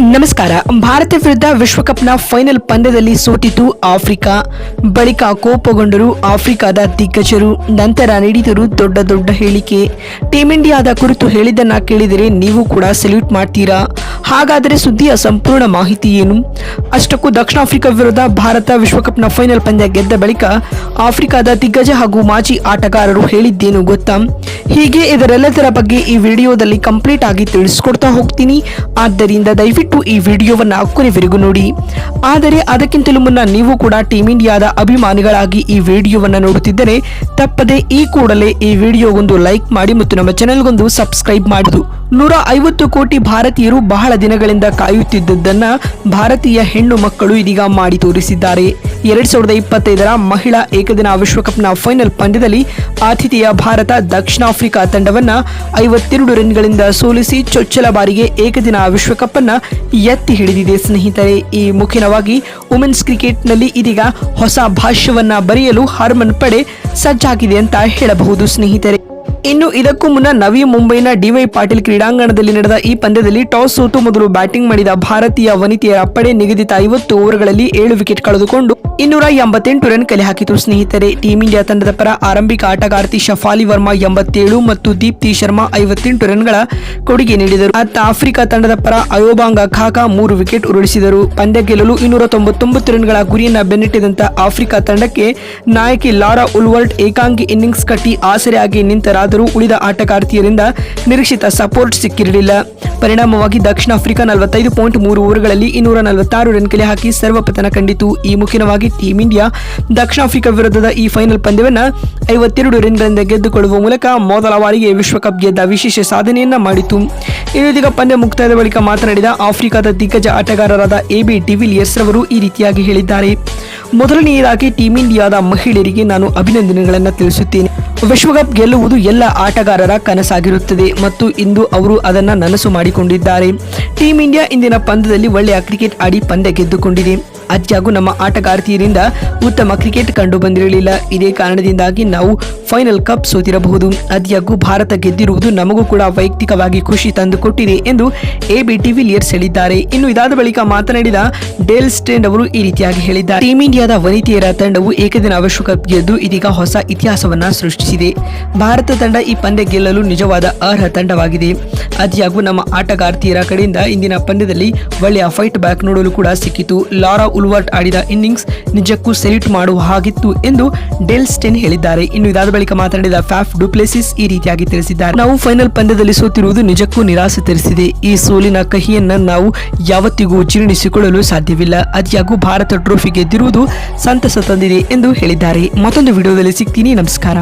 ನಮಸ್ಕಾರ. ಭಾರತ ವಿರುದ್ಧ ವಿಶ್ವಕಪ್ನ ಫೈನಲ್ ಪಂದ್ಯದಲ್ಲಿ ಸೋತಿತು ಆಫ್ರಿಕಾ. ಬಳಿಕ ಕೋಪಗೊಂಡರು ಆಫ್ರಿಕಾದ ದಿಗ್ಗಜರು. ನಂತರ ನೀಡಿದರು ದೊಡ್ಡ ದೊಡ್ಡ ಹೇಳಿಕೆ. ಟೀಮ್ ಇಂಡಿಯಾದ ಕುರಿತು ಹೇಳಿದ್ದನ್ನ ಕೇಳಿದರೆ ನೀವು ಕೂಡ ಸೆಲ್ಯೂಟ್ ಮಾಡ್ತೀರಾ? ಹಾಗಾದರೆ ಸುದ್ದಿಯ ಸಂಪೂರ್ಣ ಮಾಹಿತಿ ಏನು? ಅಷ್ಟಕ್ಕೂ ದಕ್ಷಿಣ ಆಫ್ರಿಕಾ ವಿರುದ್ಧ ಭಾರತ ವಿಶ್ವಕಪ್ನ ಫೈನಲ್ ಪಂದ್ಯ ಗೆದ್ದ ಬಳಿಕ ಆಫ್ರಿಕಾದ ದಿಗ್ಗಜ ಹಾಗೂ ಮಾಜಿ ಆಟಗಾರರು ಹೇಳಿದ್ದೇನು ಗೊತ್ತಾ? ಹೀಗೆ ಇದರೆಲ್ಲದರ ಬಗ್ಗೆ ಈ ವಿಡಿಯೋದಲ್ಲಿ ಕಂಪ್ಲೀಟ್ ಆಗಿ ತಿಳಿಸ್ಕೊಡ್ತಾ ಹೋಗ್ತೀನಿ. ಆದ್ದರಿಂದ ದಯವಿಟ್ಟು ಈ ವಿಡಿಯೋವನ್ನು ಕೊನೆವರೆಗೂ ನೋಡಿ. ಆದರೆ ಅದಕ್ಕಿಂತಲೂ ಮುನ್ನ ನೀವು ಕೂಡ ಟೀಮ್ ಇಂಡಿಯಾದ ಅಭಿಮಾನಿಗಳಾಗಿ ಈ ವಿಡಿಯೋವನ್ನು ನೋಡುತ್ತಿದ್ದರೆ ತಪ್ಪದೆ ಈ ಕೂಡಲೇ ಈ ವಿಡಿಯೋಗೊಂದು ಲೈಕ್ ಮಾಡಿ ಮತ್ತು ನಮ್ಮ ಚಾನೆಲ್ಗೊಂದು ಸಬ್ಸ್ಕ್ರೈಬ್ ಮಾಡುದು. ನೂರ ಐವತ್ತು ಕೋಟಿ ಭಾರತೀಯರು ಬಹಳ ದಿನಗಳಿಂದ ಕಾಯುತ್ತಿದ್ದದ್ದನ್ನ ಭಾರತೀಯ ಹೆಣ್ಣು ಮಕ್ಕಳು ಇದೀಗ ಮಾಡಿ ತೋರಿಸಿದ್ದಾರೆ. ಎರಡ್ ಸಾವಿರದ ಇಪ್ಪತ್ತೈದರ ಮಹಿಳಾ ಏಕದಿನ ವಿಶ್ವಕಪ್ನ ಫೈನಲ್ ಪಂದ್ಯದಲ್ಲಿ ಆತಿಥೇಯ ಭಾರತ ದಕ್ಷಿಣ ಆಫ್ರಿಕಾ ತಂಡವನ್ನು ಐವತ್ತೆರಡು ರನ್ಗಳಿಂದ ಸೋಲಿಸಿ ಚೊಚ್ಚಲ ಬಾರಿಗೆ ಏಕದಿನ ವಿಶ್ವಕಪ್ ಅನ್ನ ಎತ್ತಿ ಹಿಡಿದಿದೆ ಸ್ನೇಹಿತರೆ. ಈ ಮುಖ್ಯವಾಗಿ ವುಮೆನ್ಸ್ ಕ್ರಿಕೆಟ್ನಲ್ಲಿ ಇದೀಗ ಹೊಸ ಭಾಷ್ಯವನ್ನ ಬರೆಯಲು ಹರ್ಮನ್ ಪಡೆ ಸಜ್ಜಾಗಿದೆ ಅಂತ ಹೇಳಬಹುದು ಸ್ನೇಹಿತರೆ. ಇನ್ನು ಇದಕ್ಕೂ ಮುನ್ನ ನವಿ ಮುಂಬೈನ ಡಿವೈ ಪಾಟೀಲ್ ಕ್ರೀಡಾಂಗಣದಲ್ಲಿ ನಡೆದ ಈ ಪಂದ್ಯದಲ್ಲಿ ಟಾಸ್ ಸೋತು ಮೊದಲು ಬ್ಯಾಟಿಂಗ್ ಮಾಡಿದ ಭಾರತೀಯ ವನಿತೆಯರ ಪಡೆ ನಿಗದಿತ ಐವತ್ತು ಓವರ್ಗಳಲ್ಲಿ ಏಳು ವಿಕೆಟ್ ಕಳೆದುಕೊಂಡು ಇನ್ನೂರ ಎಂಬತ್ತೆಂಟು ರನ್ ಕಲೆ ಹಾಕಿತು ಸ್ನೇಹಿತರೆ. ಟೀಂ ಇಂಡಿಯಾ ತಂಡದ ಪರ ಆರಂಭಿಕ ಆಟಗಾರ್ತಿ ಶಫಾಲಿ ವರ್ಮಾ ಎಂಬತ್ತೇಳು ಮತ್ತು ದೀಪ್ತಿ ಶರ್ಮಾ ಐವತ್ತೆಂಟು ರನ್ಗಳ ಕೊಡುಗೆ ನೀಡಿದರು. ಅತ್ತ ಆಫ್ರಿಕಾ ತಂಡದ ಪರ ಅಯೋಬಾಂಗ ಖಾಕಾ ಮೂರು ವಿಕೆಟ್ ಉರುಳಿಸಿದರು. ಪಂದ್ಯ ಗೆಲ್ಲಲು ಇನ್ನೂರ ತೊಂಬತ್ತೊಂಬತ್ತು ರನ್ಗಳ ಗುರಿಯನ್ನು ಬೆನ್ನಟ್ಟಿದಂತ ಆಫ್ರಿಕಾ ತಂಡಕ್ಕೆ ನಾಯಕಿ ಲಾರಾ ಉಲ್ವರ್ಟ್ ಏಕಾಂಗಿ ಇನ್ನಿಂಗ್ಸ್ ಕಟ್ಟಿ ಆಸರೆಯಾಗಿ ನಿಂತರಾದರೂ ಉಳಿದ ಆಟಗಾರ್ತಿಯರಿಂದ ನಿರೀಕ್ಷಿತ ಸಪೋರ್ಟ್ ಸಿಕ್ಕಿರಲಿಲ್ಲ. ಪರಿಣಾಮವಾಗಿ ದಕ್ಷಿಣ ಆಫ್ರಿಕಾ ನಲವತ್ತೈದು ಪಾಯಿಂಟ್ ಮೂರು ಓವರ್ಗಳಲ್ಲಿ ಇನ್ನೂರ ನಲವತ್ತಾರು ರನ್ ಕಲೆ ಹಾಕಿ ಸರ್ವಪತನ ಕಂಡಿತು. ಈ ಮುಖ್ಯವಾಗಿ ಟೀಂ ಇಂಡಿಯಾ ದಕ್ಷಿಣ ಆಫ್ರಿಕಾ ವಿರುದ್ಧದ ಈ ಫೈನಲ್ ಪಂದ್ಯವನ್ನು ಐವತ್ತೆರಡು ರನ್ಗಳಿಂದ ಗೆದ್ದುಕೊಳ್ಳುವ ಮೂಲಕ ಮೊದಲ ಬಾರಿಗೆ ವಿಶ್ವಕಪ್ ಗೆದ್ದ ವಿಶೇಷ ಸಾಧನೆಯನ್ನ ಮಾಡಿತು. ಇದೀಗ ಪಂದ್ಯ ಮುಕ್ತಾಯದ ಬಳಿಕ ಮಾತನಾಡಿದ ಆಫ್ರಿಕಾದ ದಿಗ್ಗಜ ಆಟಗಾರರಾದ ಎಬಿ ಬಿ ಡಿವಿಲಿಯರ್ಸ್ ರವರು ಈ ರೀತಿಯಾಗಿ ಹೇಳಿದ್ದಾರೆ. ಮೊದಲನೆಯದಾಗಿ ಟೀಂ ಇಂಡಿಯಾದ ಮಹಿಳೆಯರಿಗೆ ನಾನು ಅಭಿನಂದನೆಗಳನ್ನು ತಿಳಿಸುತ್ತೇನೆ. ವಿಶ್ವಕಪ್ ಗೆಲ್ಲುವುದು ಎಲ್ಲ ಆಟಗಾರರ ಕನಸಾಗಿರುತ್ತದೆ ಮತ್ತು ಇಂದು ಅವರು ಅದನ್ನು ನನಸು ಮಾಡಿಕೊಂಡಿದ್ದಾರೆ. ಟೀಂ ಇಂಡಿಯಾ ಇಂದಿನ ಪಂದ್ಯದಲ್ಲಿ ಒಳ್ಳೆಯ ಕ್ರಿಕೆಟ್ ಆಡಿ ಪಂದ್ಯ ಗೆದ್ದುಕೊಂಡಿದೆ. ಅದ್ಯಾಗೂ ನಮ್ಮ ಆಟಗಾರ್ತಿಯರಿಂದ ಉತ್ತಮ ಕ್ರಿಕೆಟ್ ಕಂಡು ಬಂದಿರಲಿಲ್ಲ ಇದೇ ಕಾರಣದಿಂದಾಗಿ ನಾವು ಫೈನಲ್ ಕಪ್ ಸೋತಿರಬಹುದು. ಅದ್ಯಾಗೂ ಭಾರತ ಗೆದ್ದಿರುವುದು ನಮಗೂ ಕೂಡ ವೈಯಕ್ತಿಕವಾಗಿ ಖುಷಿ ತಂದುಕೊಟ್ಟಿದೆ ಎಂದು ಎ ಬಿ ಟಿವಿಲಿಯರ್ಸ್ ಹೇಳಿದ್ದಾರೆ. ಇನ್ನು ಇದಾದ ಬಳಿಕ ಮಾತನಾಡಿದ ಡೇಲ್ ಸ್ಟೇಂಡ್ ಅವರು ಈ ರೀತಿಯಾಗಿ ಹೇಳಿದ್ದಾರೆ. ಟೀಂ ಇಂಡಿಯಾದ ವನಿತೆಯರ ತಂಡವು ಏಕದಿನ ವಿಶ್ವಕಪ್ ಗೆದ್ದು ಇದೀಗ ಹೊಸ ಇತಿಹಾಸವನ್ನ ಸೃಷ್ಟಿಸಿದೆ. ಭಾರತ ತಂಡ ಈ ಪಂದ್ಯ ಗೆಲ್ಲಲು ನಿಜವಾದ ಅರ್ಹ ತಂಡವಾಗಿದೆ. ಅದ್ಯಾಗೂ ನಮ್ಮ ಆಟಗಾರ್ತಿಯರ ಕಡೆಯಿಂದ ಇಂದಿನ ಪಂದ್ಯದಲ್ಲಿ ಒಳ್ಳೆಯ ಫೈಟ್ ಬ್ಯಾಕ್ ನೋಡಲು ಕೂಡ ಸಿಕ್ಕಿತು. ಲಾರಾ ಉಲ್ವರ್ಟ್ ಆಡಿದ ಇನ್ನಿಂಗ್ಸ್ ನಿಜಕ್ಕೂ ಸೆಲ್ಯೂಟ್ ಮಾಡುವ ಹಾಗಿತ್ತು ಎಂದು ಡೆಲ್ ಸ್ಟೆನ್ ಹೇಳಿದ್ದಾರೆ. ಇನ್ನು ಇದಾದ ಬಳಿಕ ಮಾತನಾಡಿದ ಫ್ಯಾಫ್ ಡುಪ್ಲೆಸಿಸ್ ಈ ರೀತಿಯಾಗಿ ತಿಳಿಸಿದ್ದಾರೆ. ನಾವು ಫೈನಲ್ ಪಂದ್ಯದಲ್ಲಿ ಸೋತಿರುವುದು ನಿಜಕ್ಕೂ ನಿರಾಸೆ ತರಿಸಿದೆ. ಈ ಸೋಲಿನ ಕಹಿಯನ್ನ ನಾವು ಯಾವತ್ತಿಗೂ ಜೀರ್ಣಿಸಿಕೊಳ್ಳಲು ಸಾಧ್ಯವಿಲ್ಲ. ಅತಿಯಾಗೂ ಭಾರತ ಟ್ರೋಫಿ ಗೆದ್ದಿರುವುದು ಸಂತಸ ತಂದಿದೆ ಎಂದು ಹೇಳಿದ್ದಾರೆ. ಮತ್ತೊಂದು ವಿಡಿಯೋದಲ್ಲಿ ಸಿಗ್ತೀನಿ. ನಮಸ್ಕಾರ.